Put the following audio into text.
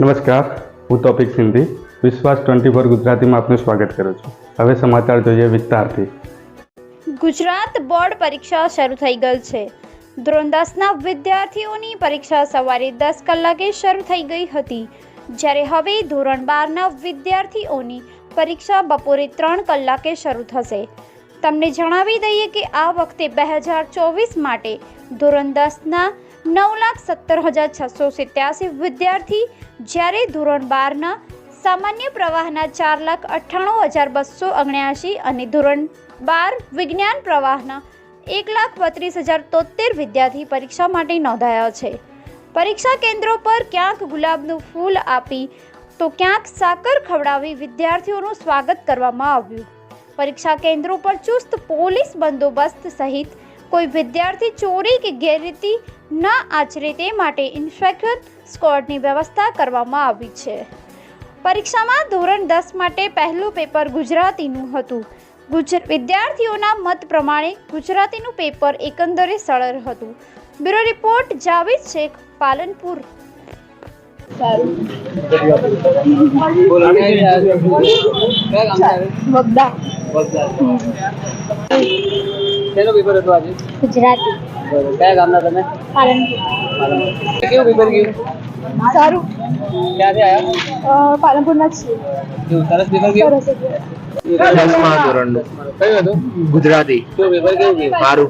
નમસ્કાર, હું ટોપિક સિંધી. વિશ્વાસ ટ્વેન્ટી ફોર ગુજરાતીમાં આપનું સ્વાગત કરું છું. હવે સમાચાર જોઈએ વિસ્તારથી ગુજરાત બોર્ડ પરીક્ષા શરૂ થઈ ગઈ છે. ધોરણ દસના વિદ્યાર્થીઓની પરીક્ષા સવારે દસ કલાકે શરૂ થઈ ગઈ હતી. જ્યારે હવે ધોરણ બારના વિદ્યાર્થીઓની પરીક્ષા બપોરે ત્રણ કલાકે શરૂ થશે. તમને જણાવી દઈએ કે આ વખતે બે હજાર ચોવીસ માટે ધોરણ દસના નવ લાખ સત્તર હજાર છસો સિત્યાસી વિદ્યાર્થી જ્યારે ધોરણ બારના સામાન્ય પ્રવાહના ચાર લાખ અઠ્ઠાણું હજાર બસો ઓગણ્યાસી અને ધોરણ બાર વિજ્ઞાન પ્રવાહના એક લાખ બત્રીસ હજાર તોતેર વિદ્યાર્થી પરીક્ષા માટે નોંધાયા છે. પરીક્ષા કેન્દ્રો પર ક્યાંક ગુલાબનું ફૂલ આપી તો ક્યાંક સાકર ખવડાવી વિદ્યાર્થીઓનું સ્વાગત કરવામાં આવ્યું. પરીક્ષા કેન્દ્રો પર ચુસ્ત પોલીસ બંદોબસ્ત સહિત કોઈ વિદ્યાર્થી ચોરી કે ગેરરીતિ ન આચરે તે માટે ઇન્સ્પેક્ટર સ્કોડની વ્યવસ્થા કરવામાં આવી છે. પરીક્ષામાં ધોરણ દસ માટે પહેલું પેપર ગુજરાતીનું હતું. ગુજરાત વિદ્યાર્થીઓના મત પ્રમાણે ગુજરાતીનું પેપર એકંદરે સરળ હતું. Bureau report Javed Shaikh Palanpur. વગદા શેનો પેપર હતો આજે? ગુજરાતી. બરોબર. કયા ગામના તમે? પાલનપુર. કેવું પેપર ગયું? સારું. ક્યાંથી આવ્યા? પાલનપુરના જ છીએ. કેવું સરસ પેપર ગયું. દસમા ધોરણનું. કયું હતું? ગુજરાતી. કેવું પેપર કેવું ગયું? સારું.